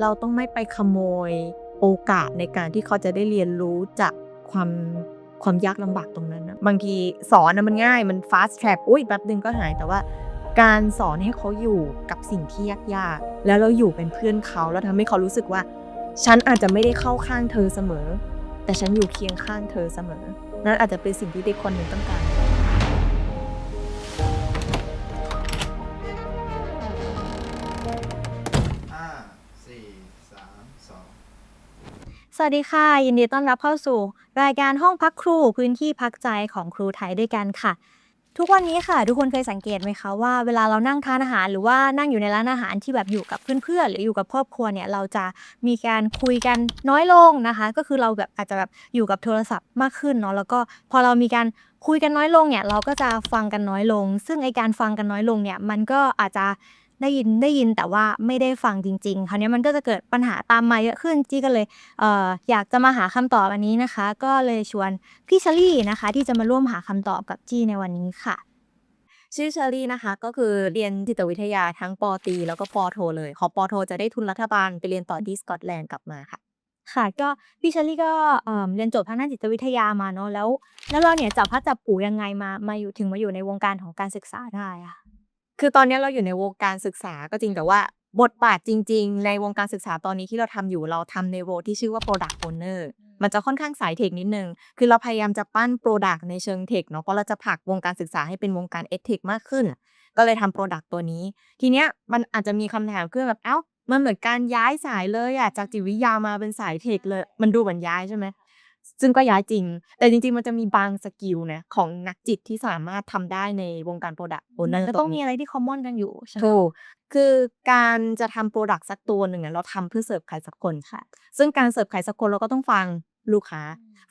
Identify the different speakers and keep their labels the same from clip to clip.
Speaker 1: เราต้องไม่ไปขโมยโอกาสในการที่เขาจะได้เรียนรู้จากความความยากลำบากตรงนั้นนะบางทีสอนนะมันง่ายมัน fast track อุ้ยแป๊บนึงก็หายแต่ว่า การสอนให้เขาอยู่กับสิ่งที่ยากๆ แล้วเราอยู่เป็นเพื่อนเขาแล้วทำให้เขารู้สึกว่า ฉันอาจจะไม่ได้เข้าข้างเธอเสมอ แต่ฉันอยู่เคียงข้างเธอเสมอ นั่นอาจจะเป็นสิ่งที่เด็กคนหนึ่งต้องการ
Speaker 2: สวัสดีค่ะ ยินดีต้อนรับเข้าสู่ รายการห้องพักครูพื้นที่พักใจของครูไทยด้วยกันค่ะ ทุกวันนี้ค่ะ ทุกคนเคยสังเกตไหมคะว่าเวลาเรานั่งทานอาหารหรือว่านั่งอยู่ในร้านอาหารที่แบบอยู่กับเพื่อนๆหรืออยู่กับครอบครัวเนี่ยเราจะมีการคุยกันน้อยลงนะคะ ก็คือเราแบบอาจจะแบบอยู่กับโทรศัพท์มากขึ้นเนาะแล้วก็พอเรามีการคุยกันน้อยลงเนี่ยเราก็จะฟังกันน้อยลง ซึ่งไอการฟังกันน้อยลงเนี่ยมันก็อาจจะ ได้ยินได้ยินแต่ว่าไม่ได้ฟังจริง ๆ คราวนี้มันก็จะเกิดปัญหาตามมาเยอะขึ้นจี้ก็เลยเอ่ออยากจะมาหาคำตอบอันนี้นะคะ ก็เลยชวนพี่เชลี่นะคะ ที่จะมาร่วมหาคำตอบกับจี้ในวันนี้ค่ะ
Speaker 1: ชื่อเชอรี่นะคะ ก็คือเรียนจิตวิทยาทั้งปอตรีแล้วก็ปอโท เลย ของปอโท จะได้ทุนรัฐบาลไปเรียนต่อที่สกอตแลนด์กลับมาค่ะ
Speaker 2: ค่ะก็พี่เชลี่ก็เอ่อเรียนจบทางด้านจิตวิทยามาเนาะแล้ว แล้วเราเนี่ยจับพลัดจับผลูยังไงมามาอยู่ถึงมาอยู่ในวงการของการศึกษาได้อะ
Speaker 1: คือตอนนี้เราอยู่ในวงการศึกษาก็จริงแต่ว่าบทบาทจริง ๆ ในวงการศึกษาตอนนี้ที่เราทำอยู่เราทำในโรลที่ชื่อว่า Product Owner มันจะค่อนข้างสายเทคนิดนึง คือเราพยายามจะปั้น Product ในเชิงเทคเนาะเพราะเราจะผลักวงการศึกษาให้เป็นวงการเอทคมากขึ้น ก็เลยทำ Product ตัวนี้ ทีเนี้ยมันอาจจะมีคำถามขึ้นแบบเอ้ามันเหมือนการย้ายสายเลยอะจากจิตวิทยามาเป็นสายเทคเลย มันดูเหมือนย้ายใช่ไหม ซึ่งก็ย้ายจริง แต่จริงๆ มันจะมีบางสกิลนะของนักจิตที่สามารถทำได้ในวงการ Product Owner
Speaker 2: ก็
Speaker 1: ต
Speaker 2: ต้อง
Speaker 1: รง
Speaker 2: มี
Speaker 1: นี้
Speaker 2: อะไรที่คอมมอนกันอยู่ใช่ไหม
Speaker 1: ถูกคือการจะทำโปรดักต์สักตัวหนึ่งอะเราทำเพื่อเสิร์ฟใครสักคน
Speaker 2: ค่ะ
Speaker 1: ซึ่งการเสิร์ฟใครสักคนเราก็ต้องฟังลูกค้า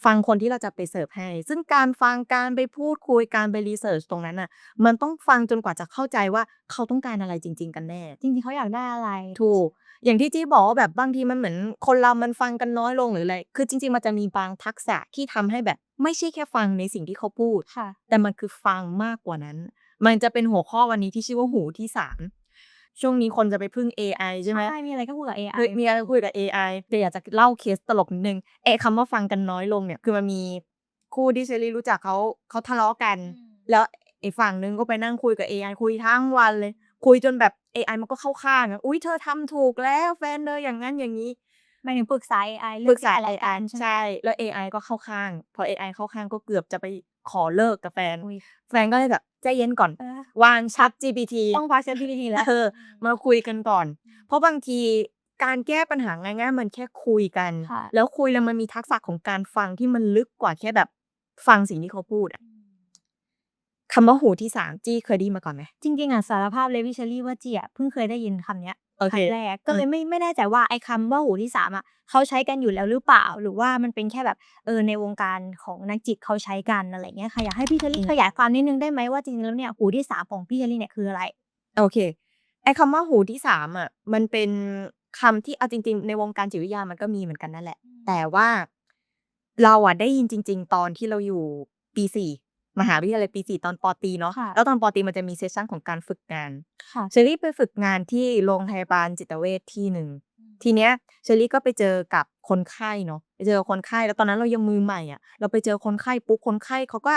Speaker 1: ฟังคนที่เราจะไปเสิร์ฟให้ ซึ่งการฟังการไปพูดคุยการไปรีเสิร์ชตรงนั้นน่ะ มันต้องฟังจนกว่าจะเข้าใจว่าเขาต้องการอะไรจริง ๆ กันแน่
Speaker 2: จริงๆเขาอยากได้อะไร
Speaker 1: ถูก อย่างที่จี้บอกว่าแบบบางทีมันเหมือนคนเรามันฟังกันน้อยลงหรืออะไร คือจริง ๆ มันจะมีบางทักษะที่ทำให้แบบไม่ใช่แค่ฟังในสิ่งที่เขาพูด
Speaker 2: ค่ะ
Speaker 1: แต่มันคือฟังมากกว่านั้น มันจะเป็นหัวข้อวันนี้ที่ชื่อว่าหูที่สามช่วงนี้คนจะไปพึ่ง AI ใช่ไหม
Speaker 2: ใช่ มีอะไรก็พูดกับ AI
Speaker 1: เฮ้ยมีอะไรคุยกับ AI เดี๋ยวอยากจะเล่าเคสตลกนิดนึงเอะคำว่าฟังกันน้อยลงเนี่ย คือมันมีคู่ที่เชอรี่รู้จักเขาเขาทะเลาะกัน
Speaker 2: อืม
Speaker 1: แล้วอีกฝั่งนึงก็ไปนั่งคุยกับ AI คุยทั้งวันเลย คุยจนแบบ AI มันก็เข้าข้างอะอุ้ยเธอทำถูกแล้วแฟนเธออย่างนั้นอย่างนี้
Speaker 2: หมายถึงปรึกษา AI
Speaker 1: ปรึกษา
Speaker 2: เรื่อง
Speaker 1: AI
Speaker 2: ใช่ไหม
Speaker 1: ใช่ แล้ว AI ก็เข้าข้าง พอ AI เข้าข้างก็เกือบจะไปขอเลิกกับแฟน
Speaker 2: อุ๊ย
Speaker 1: แฟนก็เลยแบบใจเย็นก่อน
Speaker 2: เออ
Speaker 1: วางชัด GPT
Speaker 2: ต้องพัก ChatGPT แล้ว
Speaker 1: เออมาคุยกันก่อน เพราะบางทีการแก้ปัญหาง่ายๆ มันแค่คุยกัน
Speaker 2: ค่ะ
Speaker 1: แล้วคุยแล้วมันมีทักษะของการฟังที่มันลึกกว่าแค่แบบฟังสิ่งที่เขาพูดอะ คำว่าหูที่สามจี้เคยได้ยินมาก่อนไหม
Speaker 2: จริงๆอะสารภาพเลยพี่เชอรี่ว่าจีอะเพิ่งเคยได้ยินคำเนี้ย
Speaker 1: โอ
Speaker 2: ค
Speaker 1: เค
Speaker 2: รั้งแรกก็เลยไม่ไม่แน่ใจว่าไอ้คำว่าหูที่สามอะเขาใช้กันอยู่แล้วหรือเปล่า หรือว่ามันเป็นแค่แบบเออในวงการของนักจิตเขาใช้กันอะไรเงี้ยค่ะอยากให้พี่เชอรี่ขยายความนิดนึงได้ไหมว่าจริงๆแล้วเนี่ยหูที่สามของพี่เชอรี่เนี่ยคืออะไร
Speaker 1: โอเคไอ้คำว่าหูที่สามอะมันเป็นคำที่เอาจริง ๆ ในวงการจิตวิทยามันก็มีเหมือนกันนั่นแหละ แต่ว่าเราอะได้ยินจริง ๆ ตอนที่เราอยู่ปีสี่ มหาวิทยาลัยปีสี่ตอนปอตรีเนาะ
Speaker 2: ค่ะ
Speaker 1: แล้วตอนปอตรีมันจะมีเซสชั่นของการฝึกงาน
Speaker 2: ค่ะ
Speaker 1: เชอรี่ไปฝึกงานที่โรงพยาบาลจิตเวชที่หนึ่งทีเนี้ยเชอรี่ก็ไปเจอกับคนไข้เนาะไปเจอคนไข้แล้วตอนนั้นเรายังมือใหม่อะเราไปเจอคนไข้ปุ๊บคนไข้เขาก็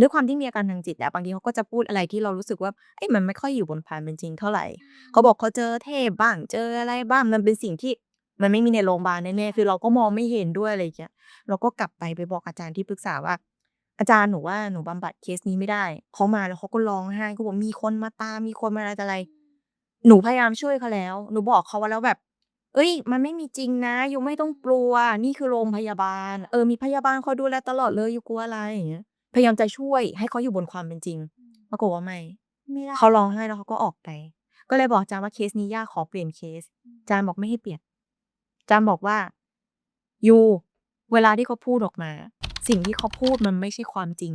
Speaker 1: ด้วยความที่มีอาการทางจิตอะบางทีเขาก็จะพูดอะไรที่เรารู้สึกว่าเอ้ยมันไม่ค่อยอยู่บนความเป็นจริงเท่าไหร่เขาบอกเขาเจอเทพบ้างเจออะไรบ้างมันเป็นสิ่งที่มันไม่มีในโรงพยาบาลแน่ๆคือเราก็มองไม่เห็นด้วยอะไรอย่างเงี้ยเราก็กลับไปไปบอกอาจารย์ที่ปรึกษาว่า อาจารย์หนูว่าหนูบำบัดเคสนี้ไม่ได้ เขามาแล้วเขาก็ร้องไห้เขาบอกมีคนมาตามมีคนมาอะไรต่ออะไร หนูพยายามช่วยเขาแล้ว หนูบอกเขาว่าแล้วแบบ เอ้ย มันไม่มีจริงนะยูไม่ต้องกลัว นี่คือโรงพยาบาล เออมีพยาบาลคอยดูแลตลอดเลยยูกลัวอะไรอย่างเงี้ย พยายามจะช่วยให้เขาอยู่บนความเป็นจริงปรากฏว่าไม่
Speaker 2: ไม่ได้
Speaker 1: เขาร้องไห้แล้วเขาก็ออกไป ก็เลยบอกอาจารย์ว่าเคสนี้ยากขอเปลี่ยนเคสอาจารย์บอกไม่ให้เปลี่ยนอาจารย์บอกว่ายูเวลาที่เขาพูดออกมา สิ่งที่เขาพูดมันไม่ใช่ความจริง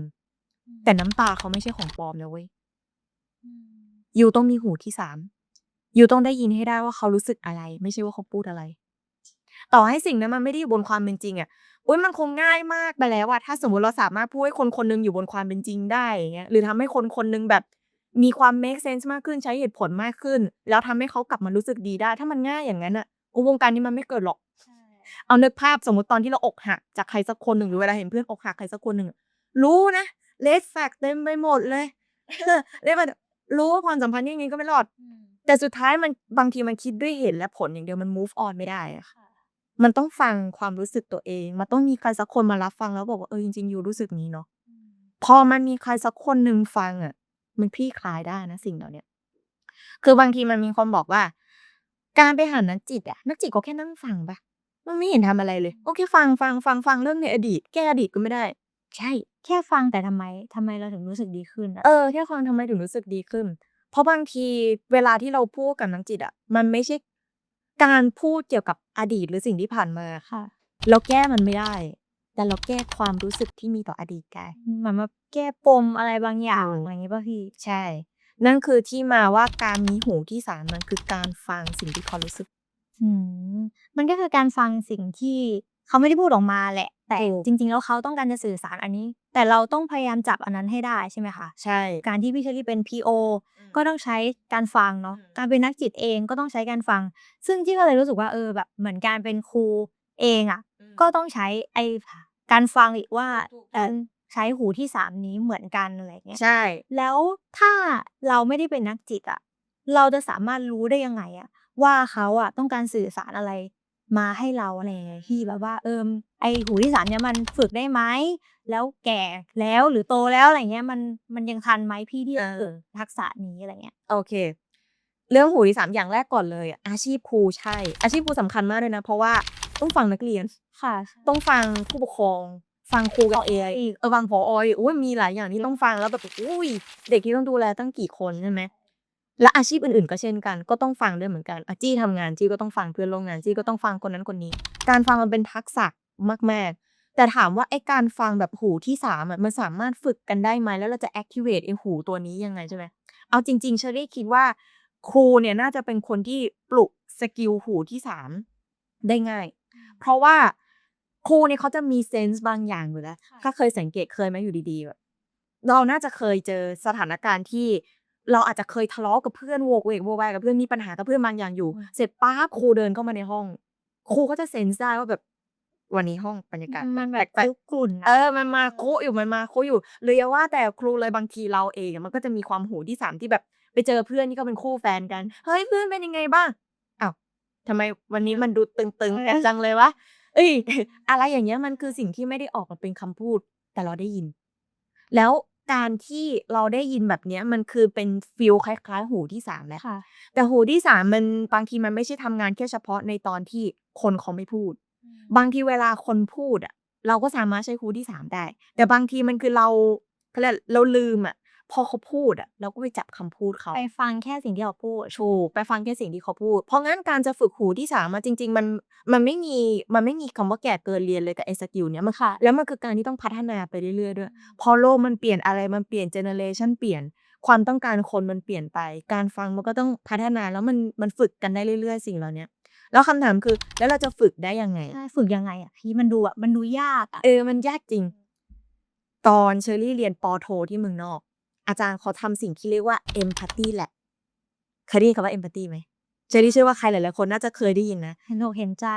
Speaker 1: แต่น้ำตาเขาไม่ใช่ของปลอมนะเว้ยยูต้องมีหูที่สามยูต้องได้ยินให้ได้ว่าเขารู้สึกอะไร ไม่ใช่ว่าเขาพูดอะไร ต่อให้สิ่งนั้นมันไม่ได้อยู่บนความเป็นจริงอะอุ้ยมันคงง่ายมากไปแล้วอะถ้าสมมติเราสามารถพูดให้คนคนหนึงอยู่บนความเป็นจริงได้อย่างเงี้ยหรือทำให้คนคนหนึงแบบมีความ make sense มากขึ้นใช้เหตุผลมากขึ้น แล้วทำให้เขากลับมารู้สึกดีได้ ถ้ามันง่ายอย่างนั้นอะโอ้วงการนี้มันไม่เกิดหรอก เอานึกภาพสมมติตอนที่เราอกหักจากใครสักคนหนึ่งหรือเวลาเห็นเพื่อนอกหักใครสักคนหนึ่งอะรู้นะเลสแฟกเต็มไปหมดเลยเลสมันรู้ว่าความสัมพันธ์ยังไงก็ไม่รอด แต่สุดท้ายมันบางทีมันคิดด้วยเหตุและผลอย่างเดียวมัน move on ไม่ได้อะค่ะ มันต้องฟังความรู้สึกตัวเอง มันต้องมีใครสักคนมารับฟังแล้วบอกว่าเออจริงๆอยู่รู้สึกนี้เนาะพอมันมีใครสักคนหนึ่งฟังอะ มันคลี่คลายได้นะสิ่งเหล่าเนี้ยคือบางทีมันมีคนบอกว่า การไปหานักจิตอะนักจิตก็แค่นั่งฟังปะ มันไม่เห็นทำอะไรเลย โอเค ฟังฟังฟังฟังเรื่องในอดีต แก้อดีตก็ไม่ได้ ใช่
Speaker 2: แค่ฟังแต่ทำไมทำไมเราถึงรู้สึกดีขึ้นอะ
Speaker 1: เออแค่ฟังทำไมถึงรู้สึกดีขึ้น เพราะบางทีเวลาที่เราพูดกับนักจิตอะมันไม่ใช่การพูดเกี่ยวกับอดีตหรือสิ่งที่ผ่านมา
Speaker 2: ค่ะ
Speaker 1: เราแก้มันไม่ได้ แต่เราแก้ความรู้สึกที่มีต่ออดีตได้
Speaker 2: เหมือนมาแก้ปมอะไรบางอย่างอะไรอย่างงี้ป่ะพี่
Speaker 1: ใช่ นั่นคือที่มาว่าการมีหูที่สามมันคือการฟังสิ่งที่เขารู้สึก
Speaker 2: อืมมันก็คือการฟังสิ่งที่เขาไม่ได้พูดออกมาแหละ แต่
Speaker 1: ถูก
Speaker 2: จริง ๆ แล้วเขาต้องการจะสื่อสารอันนี้ แต่เราต้องพยายามจับอันนั้นให้ได้ใช่ไหมคะ
Speaker 1: ใช่
Speaker 2: การที่พี่เชอรี่เป็น PO ก็ต้องใช้การฟังเนาะ
Speaker 1: อืม
Speaker 2: การเป็นนักจิตเองก็ต้องใช้การฟัง ซึ่งที่ก็เลยรู้สึกว่าเออแบบเหมือนการเป็นครูเองอะ ก็ต้องใช้ไอการฟังอีกว่า
Speaker 1: ถูก
Speaker 2: เออใช้หูที่สามนี้เหมือนกันอะไรอย่างเงี้ย
Speaker 1: ใช่
Speaker 2: แล้วถ้าเราไม่ได้เป็นนักจิตอะ เราจะสามารถรู้ได้ยังไงอะว่าเขาอะต้องการสื่อสารอะไร มาให้เราอะไรอย่างเงี้ยที่แบบว่าเออไอหูที่สามเนี่ยมันฝึกได้ไหมแล้วแก่แล้วหรือโตแล้วอะไรเงี้ยมันมันยังทันไหมพี่ที่จะ
Speaker 1: เออ
Speaker 2: ฝึกทักษะนี้อะไรเงี้ย
Speaker 1: โอเค เรื่องหูที่สามอย่างแรกก่อนเลยอะอาชีพครูใช่ อาชีพครูสำคัญมากเลยนะ เพราะว่าต้องฟังนักเรียน
Speaker 2: ค่ะ
Speaker 1: ต้องฟังผู้ปกครอง ฟังครูกับเออีกเออฟังพออีกอุ้ยมีหลายอย่างที่ต้องฟังแล้วแบบอุ้ยเด็กที่ต้องดูแลตั้งกี่คนใช่ไหม และอาชีพอื่นๆ ก็เช่นกัน ก็ต้องฟังด้วยเหมือนกันอาจี้ทำงานจี้ก็ต้องฟังเพื่อนร่วมงานจี้ก็ต้องฟังคนนั้นคนนี้ การฟังมันเป็นทักษะมากๆ แต่ถามว่าไอ้การฟังแบบหูที่สามอะมันสามารถฝึกกันได้ไหมแล้วเราจะ activate ไอ้หูตัวนี้ยังไงใช่ไหมเอาจริงๆเชอรี่คิดว่าครูเนี่ยน่าจะเป็นคนที่ปลุกสกิลหูที่สามได้ง่าย เพราะว่าครูเนี่ยเขาจะมีเซนส์บางอย่างอยู่แล้ว
Speaker 2: ค่ะ
Speaker 1: ถ้าเคยสังเกตเคยไหมอยู่ดีๆแบบเราน่าจะเคยเจอสถานการณ์ที่ เราอาจจะเคยทะเลาะกับเพื่อนโวกเวกโวยวายกับเพื่อนมีปัญหากับเพื่อนบางอย่างอยู่ เสร็จป๊าบครูเดินเข้ามาในห้อง ครูก็จะเซนส์ได้ว่าแบบวันนี้ห้องบรรยากาศ
Speaker 2: มันแบบ
Speaker 1: ปลกๆ
Speaker 2: คุกรุ่น
Speaker 1: เอ
Speaker 2: อะ
Speaker 1: อมันมาโคอยู่มันมาโคอยู่หรืออย่าว่าแต่ครูเลยบางทีเราเองอะมันก็จะมีความหูที่สามที่แบบ ไปเจอเพื่อนที่เขาเป็นคู่แฟนกันเฮ้ยเพื่อนเป็นยังไงบ้างอ้าวทำไมวันนี้มันดูตึงๆกันจังเลยวะเอ้ยอะไรอย่างเงี้ยมันคือสิ่งที่ไม่ได้ออกมาเป็นคำพูด แต่เราได้ยิน แล้ว การที่เราได้ยินแบบเนี้ยมันคือเป็นฟีลคล้ายๆ หูที่สามแหละ
Speaker 2: ค่ะ
Speaker 1: แต่หูที่สามมันบางทีมันไม่ใช่ทำงานแค่เฉพาะในตอนที่คนเขาไม่พูด บางทีเวลาคนพูดอะเราก็สามารถใช้หูที่สามได้ แต่บางทีมันคือเราเขาเรียกเราลืมอะ พอเขาพูดอะเราก็ไปจับคำพูดเขา
Speaker 2: ไปฟังแค่สิ่งที่เขาพูด
Speaker 1: ถูกไปฟังแค่สิ่งที่เขาพูด เพราะงั้นการจะฝึกหูที่สามอะจริง ๆ มันมันไม่มีมันไม่มีคำว่าแก่เกินเรียนเลยกับไอ้สกิลเนี้ยมัน
Speaker 2: ค่ะ
Speaker 1: แล้วมันคือการที่ต้องพัฒนาไปเรื่อยๆด้วย พอโลกมันเปลี่ยนอะไรมันเปลี่ยนเจเนอเรชันเปลี่ยนความต้องการคนมันเปลี่ยนไป การฟังมันก็ต้องพัฒนาแล้วมันมันฝึกกันได้เรื่อยๆ สิ่งเหล่าเนี้ยแล้วคำถามคือแล้วเราจะฝึกได้ยังไง
Speaker 2: ใช่ฝึกยังไงอะพี่มันดูอะมันดูยากอะ
Speaker 1: เออมันยากจริง ตอนเชอรี่เรียนปอโทที่เมืองนอก อาจารย์เขาทำสิ่งที่เรียกว่า empathy lab เคยได้ยินคำว่า empathy ไหมเชอรี่เชื่อว่าใครหลายๆคนน่าจะเคยได้ยินนะ
Speaker 2: เห็นอกเห็นใจ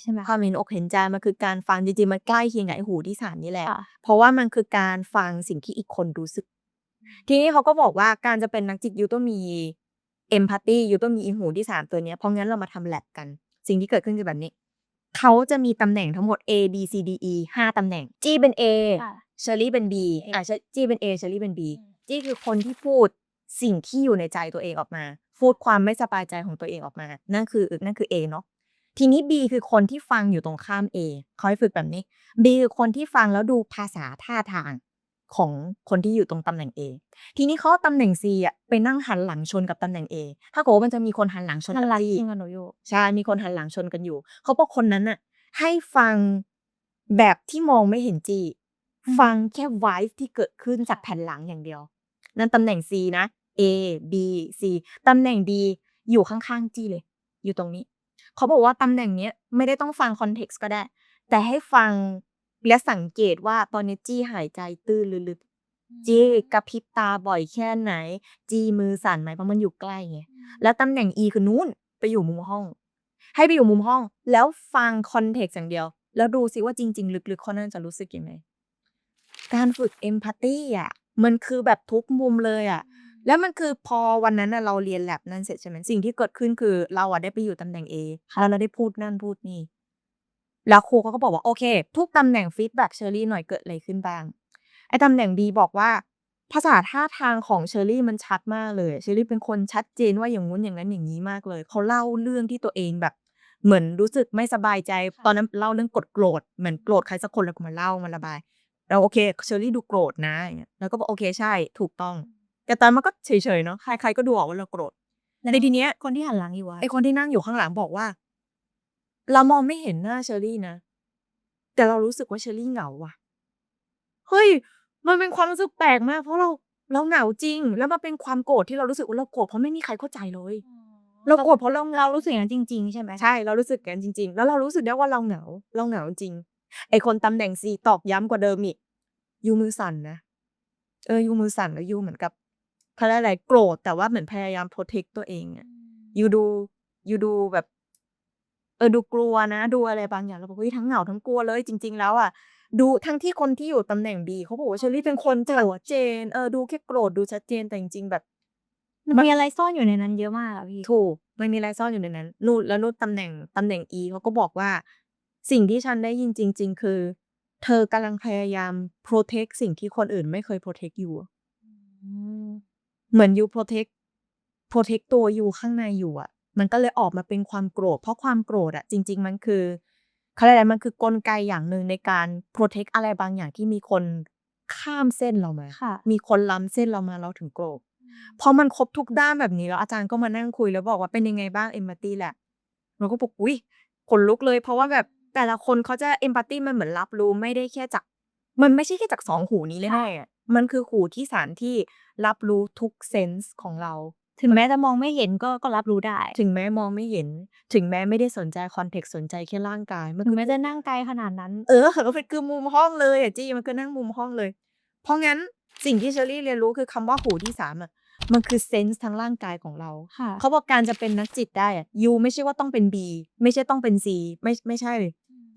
Speaker 2: ใช่ไหม
Speaker 1: ความเห็นอกเห็นใจมันคือการฟังจริงๆมันใกล้เคียงกับไอ้หูที่สามนี่แหละ
Speaker 2: ค่ะ
Speaker 1: เพราะว่ามันคือการฟังสิ่งที่อีกคนรู้สึก ทีนี้เขาก็บอกว่าการจะเป็นนักจิตยูต้องมี empathy ยูต้องมีอีหูที่สามตัวเนี้ยเพราะงั้นเรามาทำ lab กัน สิ่งที่เกิดขึ้นคือแบบนี้ เขาจะมีตำแหน่งทั้งหมด A B C D E ห้าตำแหน่ง G เป็น A
Speaker 2: ค่ะ
Speaker 1: เชอรี่เป็น B อะจี้เป็น A เชอรี่เป็น B จี้คือคนที่พูดสิ่งที่อยู่ในใจตัวเองออกมา พูดความไม่สบายใจของตัวเองออกมา นั่นคือนั่นคือ A เนาะทีนี้ B คือคนที่ฟังอยู่ตรงข้าม A เขาให้ฝึกแบบนี้ B คือคนที่ฟังแล้วดูภาษาท่าทางของคนที่อยู่ตรงตำแหน่ง A ทีนี้เขาเอาตำแหน่ง C อะไปนั่งหันหลังชนกับตำแหน่ง A ถ้าเกิดว่ามันจะมีคนหันหลังชน
Speaker 2: ทัน
Speaker 1: กับ
Speaker 2: รัก
Speaker 1: จี้
Speaker 2: จริงกับหนูอยู่
Speaker 1: ใช่มีคนหันหลังชนกันอยู่ เขาบอกคนนั้นน่ะให้ฟังแบบที่มองไม่เห็นจี
Speaker 2: อืม
Speaker 1: ฟังแค่ไวฟ์ที่เกิดขึ้นจากแผ่นหลังอย่างเดียว นั่นตำแหน่ง C นะ A B C ตำแหน่ง D อยู่ข้างๆจีเลย อยู่ตรงนี้ เขาบอกว่าตำแหน่งเนี้ยไม่ได้ต้องฟังคอนเท็กซ์ก็ได้ แต่ให้ฟังและสังเกตว่าตอนนี้จี้หายใจตื้นลึกๆจี้กระพริบตาบ่อยแค่ไหน จีมือสั่นไหมเพราะมันอยู่ใกล้ไงแล้วตำแหน่ง E คือนู้นไปอยู่มุมห้อง ให้ไปอยู่มุมห้อง แล้วฟังคอนเท็กซ์อย่างเดียว แล้วดูซิว่าจริง ๆ ลึกๆเขาน่าจะรู้สึกยังไงการฝึกเอมพัตตีอะ มันคือแบบทุกมุมเลยอะแล้วมันคือพอวันนั้นน่ะเราเรียนแลบนั่นเสร็จ ใช่ไหม สิ่งที่เกิดขึ้น คือเราอะได้ไปอยู่ตำแหน่ง A แล้วเราได้พูดนั่นพูดนี่ แล้วครูเขาก็บอกว่า โอเค ทุกตำแหน่งฟีดแบ็กเชอรี่หน่อย เกิดอะไรขึ้นบ้าง ไอ้ตำแหน่ง B บอกว่า ภาษาท่าทางของเชอรี่มันชัดมากเลย เชอรี่เป็นคนชัดเจนว่าอย่างงู้น อย่างนั้น อย่างนี้มากเลย เขาเล่าเรื่องที่ตัวเองแบบเหมือนรู้สึกไม่สบายใจ ตอนนั้นเล่าเรื่องกดโกรธ เหมือนโกรธใครสักคน แล้วก็มาเล่า มาระบาย เราโอเคเชอรี่ดูโกรธนะอย่างเงี้ยแล้วก็บอกโอเคใช่ถูกต้อง แต่ตอนมันก็เฉยๆเนาะใครๆก็ดูออกว่าเราโกรธ
Speaker 2: แล้ว
Speaker 1: ในทีเนี้ย
Speaker 2: คนที่หันหลังอยู่อะ
Speaker 1: ไอคนที่นั่งอยู่ข้างหลังบอกว่า เรามองไม่เห็นหน้าเชอรี่นะแต่เรารู้สึกว่าเชอรี่เหงาว่ะเฮ้ยมันเป็นความรู้สึกแปลกมาก เพราะเราเราเหงาจริง แล้วมันเป็นความโกรธที่เรารู้สึกว่าเราโกรธเพราะไม่มีใครเข้าใจเลยเราโกรธเพราะเรา
Speaker 2: เรารู้สึกอย่างนั้นจริง ๆ ใช่ไหม
Speaker 1: ใช่เรารู้สึกอย่างนั้นจริง ๆ แล้วเรารู้สึกได้ว่าเราเหงาเราเหงาจริง ไอคนตำแหน่งซีตอกย้ำกว่าเดิมอีกยูมือสั่นนะ เออยูมือสั่นแล้วยูเหมือนกับเขาเรียกอะไรโกรธแต่ว่าเหมือนพยายามโปรเทคตัวเองอะยูดูยูดูแบบ เออดูกลัวนะ ดูอะไรบางอย่างเราบอกเฮ้ยทั้งเหงาทั้งกลัวเลย จริง ๆ แล้วอะดูทั้งที่คนที่อยู่ตำแหน่งบีเขาบอกว่าเชอรี่เป็นคนชัดเจนเออดูแค่โกรธดูชัดเจนแต่จริงๆแบบ
Speaker 2: มันมีอะไรซ่อนอยู่ในนั้นเยอะมากอะพี่
Speaker 1: ถูกมันมีอะไรซ่อนอยู่ในนั้นนู่นแล้วนู่นตำแหน่งตำแหน่ง E เขาก็บอกว่า สิ่งที่ฉันได้ยินจริง ๆ คือ เธอกำลังพยายาม protect สิ่งที่คนอื่นไม่เคย protect อยู่อะเหมือนยู protect protect ตัวอยู่ข้างในอยู่อะมันก็เลยออกมาเป็นความโกรธ เพราะความโกรธอะจริง ๆ มันคือเขาเรียกอะไรมันคือกลไกอย่างหนึ่งในการ protect อะไรบางอย่างที่มีคนข้ามเส้นเรามา
Speaker 2: ค่ะ
Speaker 1: มีคนล้ำเส้นเรามาเราถึงโกรธพอมันครบทุกด้านแบบนี้แล้วอาจารย์ก็มานั่งคุยแล้วบอกว่าเป็นยังไงบ้างเอมพัตตีแหละเราก็บอกอุ้ยขนลุกเลย เพราะว่าแบบ แต่ละคนเขาจะเอมพัตตีมันเหมือนรับรู้ไม่ได้แค่จาก มันไม่ใช่แค่จากสองหูนี้เลยนะอะมันคือหูที่สารที่รับรู้ทุกเซนส์ของเรา
Speaker 2: ถึงแม้จะมองไม่เห็นก็ก็รับรู้ได้
Speaker 1: ถึงแม้มองไม่เห็น ถึงแม้ไม่ได้สนใจคอนเท็กซ์สนใจแค่ร่างกาย มัน
Speaker 2: ถึ
Speaker 1: คื
Speaker 2: ง
Speaker 1: อ
Speaker 2: แม้จะนั่งไกลขนาดนั้น
Speaker 1: เออมันคือมุมห้องเลยอะจี้มันคือนั่งมุมห้องเลย เพราะงั้นสิ่งที่เชอรี่เรียนรู้คือคำว่าหูที่สามอะมันคือเซนส์ทั้งร่างกายของเรา
Speaker 2: ค่ะ
Speaker 1: เขาบอกการจะเป็นนักจิตได้อะยูไม่ใช่ว่าต้องเป็น B ไม่ใช่ต้องเป็น C ไม่ไม่ใช่เลย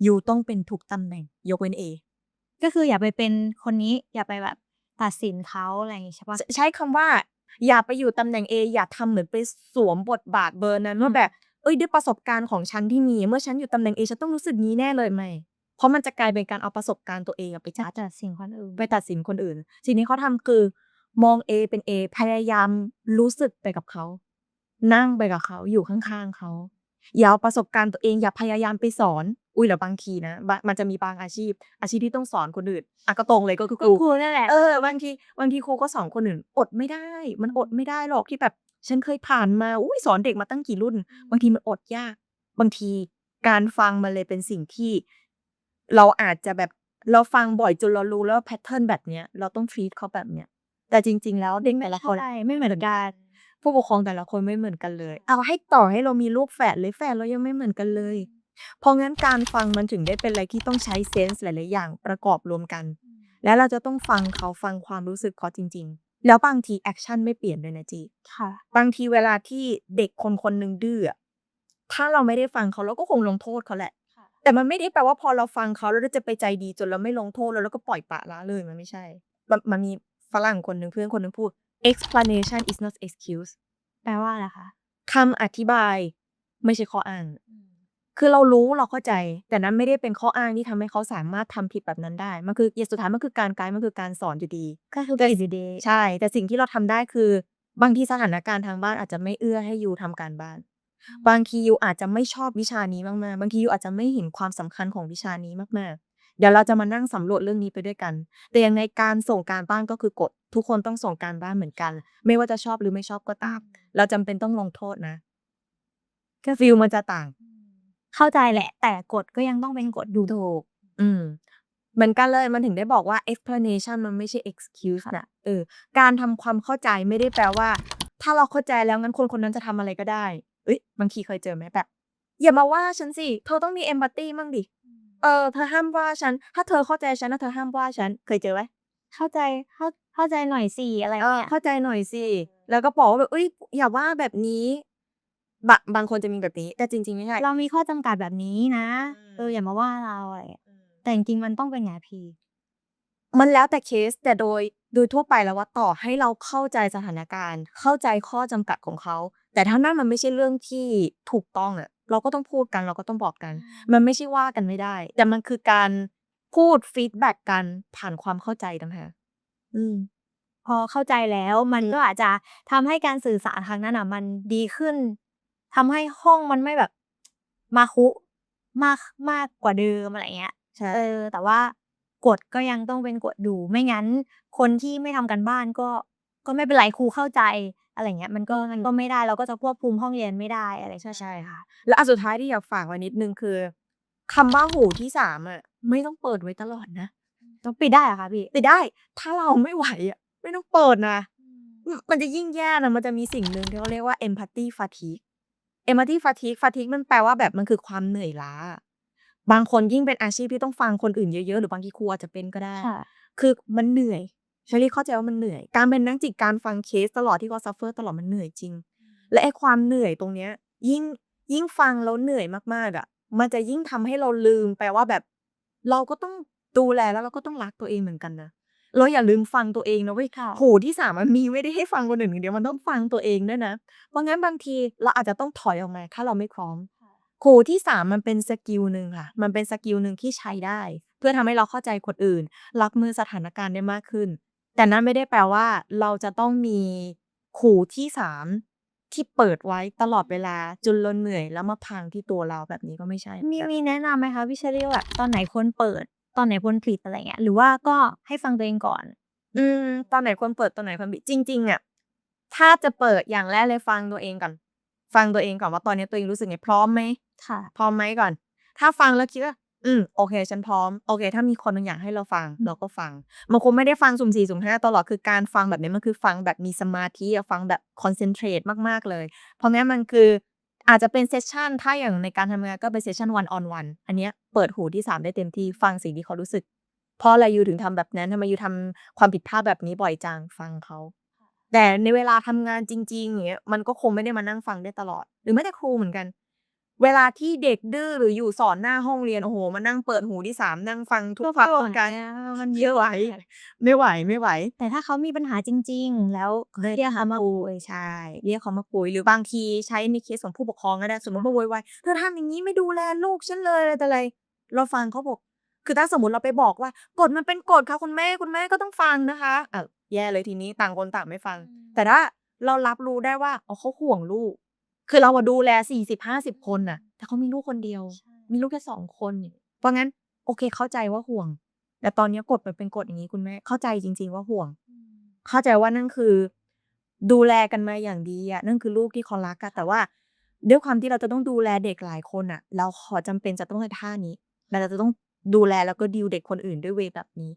Speaker 1: ยูต้องเป็นทุกตำแหน่ง ยกเว้น A
Speaker 2: ก็คืออย่าไปเป็นคนนี้อย่าไปแบบตัดสินเขาอะไรอย่างงี้ใช่ปะ
Speaker 1: ใช้คำว่า อย่าไปอยู่ตำแหน่ง A อย่าทำเหมือนไปสวมบทบาทเบอร์นั้นว่าแบบเอ้ยด้วยประสบการณ์ของฉันที่มีเมื่อฉันอยู่ตำแหน่ง A ฉันต้องรู้สึกนี้แน่เลยไหมเพราะมันจะกลายเป็นการเอาประสบการณ์ตัวเองอะไป
Speaker 2: จะ
Speaker 1: จัด
Speaker 2: ตัดสินคนอื่น
Speaker 1: ไปตัดสินคนอื่น สิ่งที่เขาทำคือ มอง A เป็น A พยายามรู้สึกไปกับเขา นั่งไปกับเขาอยู่ข้างๆเขา อย่าเอาประสบการณ์ตัวเองอย่าพยายามไปสอน อุ้ยหรือบางทีนะบะมันจะมีบางอาชีพ อาชีพที่ต้องสอนคนอื่นอะก็ตรงเลยก็คือ
Speaker 2: ก็
Speaker 1: ครู
Speaker 2: ครูนั่นแหละ
Speaker 1: เออบางทีบางทีครูก็สอนคนอื่น อดไม่ได้ มันอดไม่ได้หรอกที่แบบฉันเคยผ่านมาอุ้ยสอนเด็กมาตั้งกี่รุ่น บางทีมันอดยาก บางทีการฟังมันเลยเป็นสิ่งที่ เราอาจจะแบบเราฟังบ่อยจนเรารู้แล้วแพทเทิร์นแบบเนี้ยเราต้อง treat เขาแบบเนี้ยแต่จริง ๆ แล้วเด็กแต่ละคน
Speaker 2: ใช่ไม่เหมือนกัน
Speaker 1: ผู้ปกครองแต่ละคนไม่เหมือนกันเลย เอาให้ต่อให้เรามีลูกแฝดเลยแฝดเรายังไม่เหมือนกันเลย เพราะงั้นการฟังมันถึงได้เป็นอะไรที่ต้องใช้เซนส์หลาย ๆ อย่างประกอบรวมกัน แล้วเราจะต้องฟังเขาฟังความรู้สึกเขาจริง ๆ แล้วบางทีแอคชั่นไม่เปลี่ยนด้วยนะจี
Speaker 2: ค่ะ
Speaker 1: บางทีเวลาที่เด็กคนคนหนึ่งดื้ออะถ้าเราไม่ได้ฟังเขาเราก็คงลงโทษเขาแหละ
Speaker 2: ค่ะ
Speaker 1: แต่มันไม่ได้แปลว่าพอเราฟังเขาแล้วเราจะไปใจดีจนเราไม่ลงโทษแล้วเราก็ปล่อยปละละเลยมันไม่ใช่ มันมันมีฝรั่งคนหนึ่งเพื่อนคนหนึ่งพูด explanation is not excuse
Speaker 2: แปลว่าอะไรคะ
Speaker 1: คำอธิบายไม่ใช่ข้ออ้าง คือเรารู้เราเข้าใจ แต่นั้นไม่ได้เป็นข้ออ้างที่ทำให้เขาสามารถทำผิดแบบนั้นได้ มันคือสุดท้ายมันคือการไกด์มันคือการสอนอยู่ดี
Speaker 2: ก็คือ
Speaker 1: แต่
Speaker 2: ผิดอยู่ดี
Speaker 1: ใช่ แต่สิ่งที่เราทำได้คือบางทีสถานการณ์ทางบ้านอาจจะไม่เอื้อให้ยูทำการบ้าน บางทียูอาจจะไม่ชอบวิชานี้มากๆ บางทียูอาจจะไม่เห็นความสำคัญของวิชานี้มากๆ เดี๋ยวเราจะมานั่งสำรวจเรื่องนี้ไปด้วยกัน แต่ยังไงการส่งการบ้านก็คือกฎทุกคนต้องส่งการบ้านเหมือนกัน ไม่ว่าจะชอบหรือไม่ชอบก็ตาม เราจำเป็นต้องลงโทษนะก็ฟิลมันจะต่าง
Speaker 2: เข้าใจแหละ แต่กฎก็ยังต้องเป็นกฎอยู่
Speaker 1: ถูกอืมเหมือนกันเลยมันถึงได้บอกว่า explanation มันไม่ใช่ excuse นะเออ การทำความเข้าใจไม่ได้แปลว่า ถ้าเราเข้าใจแล้วงั้นคนคนนั้นจะทำอะไรก็ได้ เอ้ยบางทีเคยเจอไหมแบบอย่ามาว่าฉันสิเธอต้องมี empathy มั่งดิ เออเธอห้ามว่าฉัน ถ้าเธอเข้าใจฉันนะเธอห้ามว่าฉันเคยเจอไหม
Speaker 2: เข้าใจเข้าเข้าใจหน่อยสิอะไร
Speaker 1: เออ
Speaker 2: เนี่ย
Speaker 1: เข้าใจหน่อยสิแล้วก็บอกว่าแบบเอ้ยอย่าว่าแบบนี้บะบางคนจะมีแบบนี้ แต่จริงๆไม่ใช่
Speaker 2: เรามีข้อจำกัดแบบนี้นะ
Speaker 1: อืม
Speaker 2: เอออย่ามาว่าเราอะไรอย่างเงี้ยแต่จริงๆมันต้องเป็นไงพี่
Speaker 1: มันแล้วแต่เคสแต่โดยโดยทั่วไปแล้วว่าต่อให้เราเข้าใจสถานการณ์ เข้าใจข้อจำกัดของเขา แต่ถ้านั่นมันไม่ใช่เรื่องที่ถูกต้องอะ เราก็ต้องพูดกันเราก็ต้องบอกกัน มันไม่ใช่ว่ากันไม่ได้ แต่มันคือการพูดฟีดแบ็กกันผ่านความเข้าใจต่างหากอืม
Speaker 2: พอเข้าใจแล้วมันก็อาจจะทำให้การสื่อสารทางนั้นอะ มันดีขึ้นทำให้ห้องมันไม่แบบมาคุมากมากกว่าเดิมอะไรเงี้ย
Speaker 1: ใช่
Speaker 2: เออ แต่ว่ากฎก็ยังต้องเป็นกฎดูไม่งั้น คนที่ไม่ทำกันบ้านก็ก็ไม่เป็นไรครูเข้าใจ อะไรเงี้ยมันก็มันก็ไม่ได้เราก็จะควบคุมห้องเรียนไม่ได้อะไร
Speaker 1: ใช่ใช่ค่ะ แล้วอันสุดท้ายที่อยากฝากไว้นิดนึงคือคำว่าหูที่สามอะไม่ต้องเปิดไว้ตลอดนะ
Speaker 2: ต้องปิดได้เหรอคะพี่
Speaker 1: ปิดได้ ถ้าเราไม่ไหวอะไม่ต้องเปิดนะมันจะยิ่งแย่นะมันจะมีสิ่งหนึ่งที่เขาเรียกว่า empathy fatigue empathy fatigue fatigue มันแปลว่าแบบมันคือความเหนื่อยล้า บางคนยิ่งเป็นอาชีพที่ต้องฟังคนอื่นเยอะๆ หรือบางทีครูอาจจะเป็นก็ได้
Speaker 2: ค่ะ
Speaker 1: คือมันเหนื่อย เชอรี่เข้าใจว่ามันเหนื่อย การเป็นนักจิตการฟังเคสตลอดที่เขาซัฟเฟอร์ตลอดมันเหนื่อยจริง และไอ้ความเหนื่อยตรงเนี้ย ยิ่งยิ่งฟังแล้วเหนื่อยมากๆอะ มันจะยิ่งทำให้เราลืมไปว่าแบบ เราก็ต้องดูแลแล้วเราก็ต้องรักตัวเองเหมือนกันนะเราอย่าลืมฟังตัวเองนะเว้ย
Speaker 2: ค่ะ
Speaker 1: หูที่สามมันมีไม่ได้ให้ฟังคนอื่นอย่างเดียวมันต้องฟังตัวเองด้วยนะ เพราะงั้นบางทีเราอาจจะต้องถอยออกมาถ้าเราไม่พร้อมหูที่สามมันเป็นสกิลหนึ่งค่ะ มันเป็นสกิลหนึ่งที่ใช้ได้ เพื่อทำให้เราเข้าใจคนอื่น รับมือสถานการณ์ได้มากขึ้น แต่นั้นไม่ได้แปลว่า เราจะต้องมีหูที่สามที่เปิดไว้ตลอดเวลาจนเราเหนื่อยแล้วมาพังที่ตัวเราแบบนี้ก็ไม่ใช่
Speaker 2: มีมีแนะนำไหมคะพี่เชอรี่ว่าแบบตอนไหนควรเปิด ตอนไหนควรปิดอะไรเงี้ยหรือว่าก็ให้ฟังตัวเองก่อน
Speaker 1: อืม ตอนไหนควรเปิดตอนไหนควรปิดจริงๆอะถ้าจะเปิดอย่างแรกเลยฟังตัวเองก่อน ฟังตัวเองก่อนว่าตอนนี้ตัวเองรู้สึกไงพร้อมไหม
Speaker 2: ค่ะ
Speaker 1: พร้อมไหมก่อน ถ้าฟังแล้วคิดว่า อืมโอเค ฉันพร้อมโอเค ถ้ามีคนหนึงอยากให้เราฟัง
Speaker 2: อืม
Speaker 1: เราก็ฟังมันคงไม่ได้ฟังสุ่มสี่สุ่มห้าตลอดคือการฟังแบบนี้มันคือฟังแบบมีสมาธิอะฟังแบบคอนเซนเทรตมากๆเลย เพราะงั้นมันคืออาจจะเป็นเซสชันถ้าอย่างในการทำงานก็เป็นเซสชันวันออนวันอันเนี้ยเปิดหูที่สามได้เต็มที่ฟังสิ่งที่เขารู้สึกเพราะอะไรยูถึงทำแบบนั้นทำไมยูทำความผิดพลาดแบบนี้บ่อยจังฟังเขาแต่ในเวลาทำงานจริงๆอย่างเงี้ยมันก็คงไม่ได้มานั่งฟังได้ตลอด หรือแม้แต่ครูเหมือนกัน เวลาที่เด็กดื้อหรืออยู่สอนหน้าห้องเรียน โอ้โฮมานั่งเปิดหูที่สามนั่งฟังทุก
Speaker 2: ก็
Speaker 1: พรรค
Speaker 2: ไม่
Speaker 1: พ
Speaker 2: ไหว
Speaker 1: ร้อมกัน
Speaker 2: อะ
Speaker 1: มันเยอะไหว ไม่ไหวไม่ไหว
Speaker 2: แต่ถ้าเขามีปัญหาจริง ๆ แล้ว
Speaker 1: เรียก
Speaker 2: เรียก
Speaker 1: เขา
Speaker 2: เขา
Speaker 1: มา
Speaker 2: มา
Speaker 1: คุ
Speaker 2: คุ
Speaker 1: ย
Speaker 2: ย
Speaker 1: ใช่เรียกเขามาคุยหรือบางทีใช้ในเคสของผู้ปกครองก็ได้สมมุติว่าโวยวาย"เธอทำอย่างงี้ไม่ดูแลลูกฉันเลย"อะไรต่ออะไร เราฟังเขาบอก คือถ้าสมมุติเราไปบอกว่า"กฎมันเป็นกฎค่ะคุณแม่คุณแม่ก็ต้องฟังนะคะ"อ้าวแย่เลยทีนี้ต่างคนต่างไม่ฟัง แต่ถ้าเรารับรู้ได้ว่าอ๋อเขาห่วงลูก คือเราอะดูแล40-50คนน่ะ แต่เขามีลูกคนเดียว มีลูกแค่2คนอย่างเพราะงั้นโอเคเข้าใจว่าห่วง แต่ตอนเนี้ยกฎมันเป็นกฎอย่างงี้คุณแม่เข้าใจจริง ๆ ว่าห่วง เข้าใจว่านั่นคือ ดูแลกันมาอย่างดีอะนั่นคือลูกที่เขารักอะแต่ว่าด้วยความที่เราจะต้องดูแลเด็กหลายคนน่ะเราขอจำเป็นจะต้องใช้ท่านี้เราจะต้องดูแลแล้วก็ดีลเด็กคนอื่นด้วยเวย์แบบนี้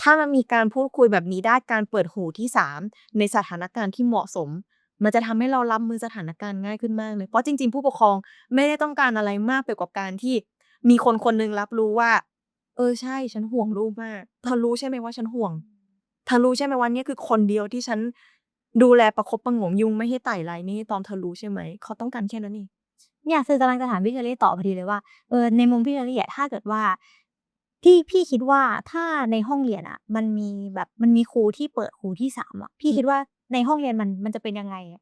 Speaker 1: ถ้ามันมีการพูดคุยแบบนี้ได้การเปิดหูที่สามในสถานการณ์ที่เหมาะสม มันจะทำให้เรารับมือสถานการณ์ง่ายขึ้นมากเลย เพราะจริง ๆ ผู้ปกครองไม่ได้ต้องการอะไรมากไปกว่าการที่มีคนคนหนึ่งรับรู้ว่า เออใช่ฉันห่วงลูกมากเธอรู้ใช่ไหมว่าฉันห่วงเธอรู้ใช่ไหมว่านี่คือคนเดียวที่ฉันดูแลประคบประหงมยุงไม่ให้ไต่ไรนี่ตอนเธอรู้ใช่ไหมเขาต้องการแค่นั้นเอง
Speaker 2: เนี่ยคือกำลังจะถามพี่เชอรี่ต่อพอดีเลยว่าเออในมุมพี่เชอรี่ถ้าเกิดว่า พี่พี่คิดว่าถ้าในห้องเรียนอะมันมีแบบมันมีครูที่เปิดหูที่สามอะพี่คิดว่า ในห้องเรียนมันมันจะเป็นยังไงอะ?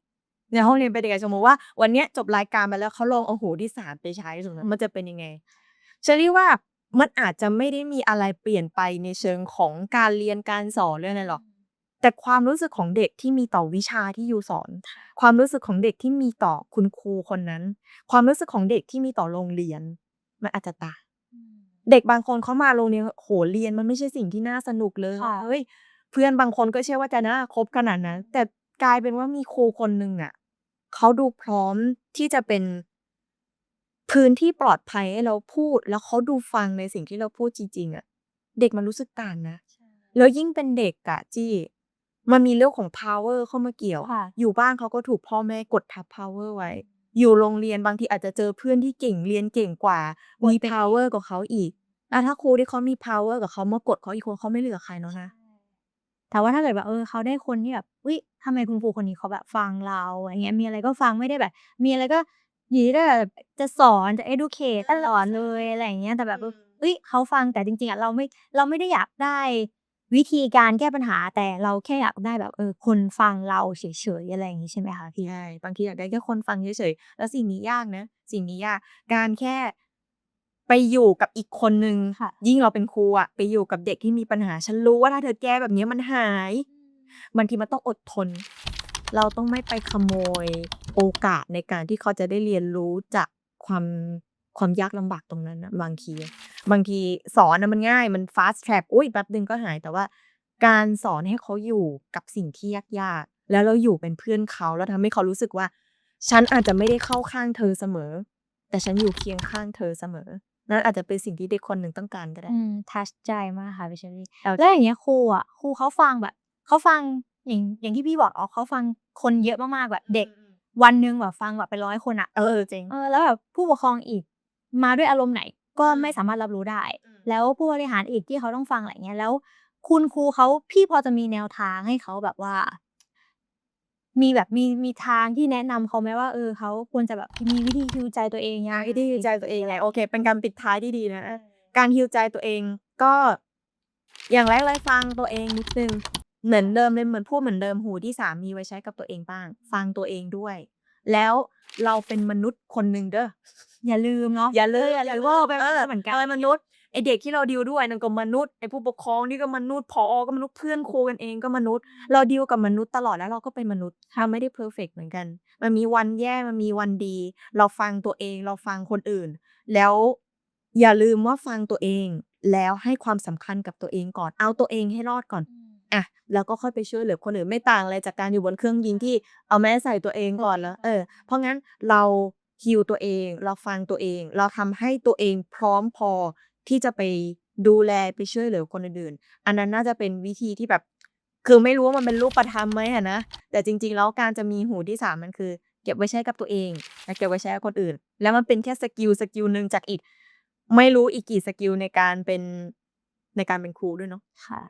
Speaker 1: ในห้องเรียนเป็นยังไงสมมุติว่าวันเนี้ยจบรายการไปแล้วเขาลองเอาหูที่สามไปใช้สมมุติมันจะเป็นยังไงเชอรี่ว่ามันอาจจะไม่ได้มีอะไรเปลี่ยนไปในเชิงของการเรียนการสอนหรืออะไรหรอก แต่ความรู้สึกของเด็กที่มีต่อวิชาที่ยูสอน ความรู้สึกของเด็กที่มีต่อคุณครูคนนั้น ความรู้สึกของเด็กที่มีต่อโรงเรียน มันอาจจะต่างเด็กบางคนเขามาโรงเรียนโอ้โฮเรียนมันไม่ใช่สิ่งที่น่าสนุกเลย
Speaker 2: ค่ะ
Speaker 1: เฮ้ย เพื่อนบางคนก็เชื่อว่าจะน่าคบขนาดนั้น แต่กลายเป็นว่ามีครูคนหนึ่งอะเขาดูพร้อมที่จะเป็น พื้นที่ปลอดภัยให้เราพูด แล้วเขาดูฟังในสิ่งที่เราพูดจริงๆอะเด็กมันรู้สึกต่างนะ แล้วยิ่งเป็นเด็กอะจี้มันมีเรื่องของพาวเวอร์เข้ามาเกี่ยว
Speaker 2: ค่ะ
Speaker 1: อยู่บ้านเขาก็ถูกพ่อแม่กดทับพาวเวอร์ไว้ อยู่โรงเรียนบางทีอาจจะเจอเพื่อนที่เก่งเรียนเก่งกว่า
Speaker 2: กด
Speaker 1: มี
Speaker 2: ไป
Speaker 1: พาวเวอร์กว่าเขาอีกแล้วถ้าครูที่เขามีพาวเวอร์กับเขามากดเขาอีกคนเขาไม่เหลือใครแล้วนะ
Speaker 2: แต่ว่าถ้าเกิดแบบเออเขาได้คนที่แบบอุ๊ยทำไมคุณครูคนนี้เขาแบบฟังเราอะไรเงี้ยมีอะไรก็ฟังไม่ได้แบบ มีอะไรก็อยู่ดีก็แบบจะสอนจะ educate ตลอดเลยอะไรอย่างเงี้ยแต่แบบเออเฮ้ยเขาฟังแต่จริงๆอะเราไม่เราไม่ได้อยากได้วิธีการแก้ปัญหาแต่เราแค่อยากได้แบบเออคนฟังเราเฉยๆอะไรอย่างงี้ใช่ไหมคะพี่
Speaker 1: ใช่บางทีอยากได้แค่คนฟังเฉยๆแล้วสิ่งนี้ยากนะสิ่งนี้ยากการแค่ ไปอยู่กับอีกคนนึง
Speaker 2: ค่ะ
Speaker 1: ยิ่งเราเป็นครูอะไปอยู่กับเด็กที่มีปัญหา ฉันรู้ว่าถ้าเธอแก้แบบนี้มันหายบางทีมันต้องอดทน เราต้องไม่ไปขโมยโอกาสในการที่เขาจะได้เรียนรู้จากความความยากลำบากตรงนั้นนะบางที บางทีสอนนะมันง่ายมัน fast track อุ้ยแป๊บนึงก็หายแต่ว่า การสอนให้เขาอยู่กับสิ่งที่ยากๆแล้วเราอยู่เป็นเพื่อนเขาแล้วทำให้เขารู้สึกว่า ฉันอาจจะไม่ได้เข้าข้างเธอเสมอ แต่ฉันอยู่เคียงข้างเธอเสมอ นั่นอาจจะเป็นสิ่งที่เด็กคนหนึ่งต้องการก็ได้
Speaker 2: อืมทัชใจมากค่ะพี่เชอรี่
Speaker 1: เอา
Speaker 2: แล้วอย่างเงี้ยครูอะครูเขาฟังแบบเขาฟังอย่างอย่างที่พี่บอกอ๋อเขาฟังคนเยอะมากๆแบบเด็กวันหนึ่งแบบฟังแบบเป็นร้อยคนอะ
Speaker 1: เออจริง
Speaker 2: เออแล้วแบบผู้ปกครองอีกมาด้วยอารมณ์ไหนก็ไม่สามารถรับรู้ได้ แล้วผู้บริหารอีกที่เขาต้องฟังอะไรเงี้ยแล้ว คุณครูเขาพี่พอจะมีแนวทางให้เขาแบบว่า มีแบบมีมีทางที่แนะนำเขาไหมว่าเออเขาควรจะแบบมีวิธีฮิวใจตัวเองยังไง
Speaker 1: ที่ฮิวใจตัวเองไงโอเค เป็นการปิดท้ายที่ดีนะ การฮิวใจตัวเองก็ อย่างแรกเลยฟังตัวเองนิดนึงเหมือนเดิมเลยเหมือนพูดเหมือนเดิมหูที่สามมีไว้ใช้กับตัวเองบ้าง ฟังตัวเองด้วย แล้วเราเป็นมนุษย์คนหนึ่งเด้อ
Speaker 2: อย่าลืมเนาะ
Speaker 1: อย่าเลย
Speaker 2: ออย่าลืมว่าเราเป็นมนุษย์เหมือนกัน
Speaker 1: เออมนุษย์ ไอเด็กที่เราดิวด้วยนั่นก็มนุษย์ไอผู้ปกครองนี่ก็มนุษย์พอก็มนุษย์เพื่อนครูกันเองก็มนุษย์ เราดิวกับมนุษย์ตลอดแล้วเราก็เป็นมนุษย์เราไม่ได้เพอร์เฟกเหมือนกัน มันมีวันแย่มันมีวันดี เราฟังตัวเองเราฟังคนอื่น แล้วอย่าลืมว่าฟังตัวเอง แล้วให้ความสำคัญกับตัวเองก่อนเอาตัวเองให้รอดก่อนอะแล้วก็ค่อยไปช่วยเหลือคนอื่นไม่ต่างอะไรจากการอยู่บนเครื่องยิงที่เอาแม่ใส่ตัวเองก่อนแล้วเออ เพราะงั้นเราฮิวตัวเอง เราฟังตัวเอง เราทำให้ตัวเองพร้อมพอ ที่จะไปดูแลไปช่วยเหลือคนอื่นๆ อันนั้นน่าจะเป็นวิธีที่แบบ คือไม่รู้ว่ามันเป็นรูปธรรมไหมอะนะ แต่จริง ๆ แล้วการจะมีหูที่สามมันคือ เก็บไว้ใช้กับตัวเองและเก็บไว้ใช้กับคนอื่น แล้วมันเป็นแค่สกิลสกิลหนึ่งจากอีก ไม่รู้อีกกี่สกิลในการเป็นในการเป็นครูด้วยเนาะ
Speaker 2: ค่ะ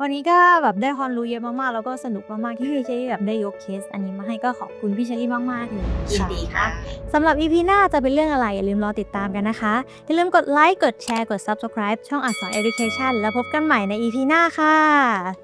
Speaker 2: วันนี้ก็แบบได้ความรู้เยอะมากๆ แล้วก็สนุกมากๆ ที่พี่เชอรี่แบบได้ยกเคส อันนี้มาให้ก็ขอบคุณพี่เชอรี่มากๆเลย
Speaker 1: ยินดีค่ะ
Speaker 2: สำหรับ EP หน้าจะเป็นเรื่องอะไร อย่าลืมรอติดตามกันนะคะ อย่าลืมกดไลค์ กดแชร์ กด Subscribe ช่องอักษร Education แล้วพบกันใหม่ใน EP หน้าค่ะ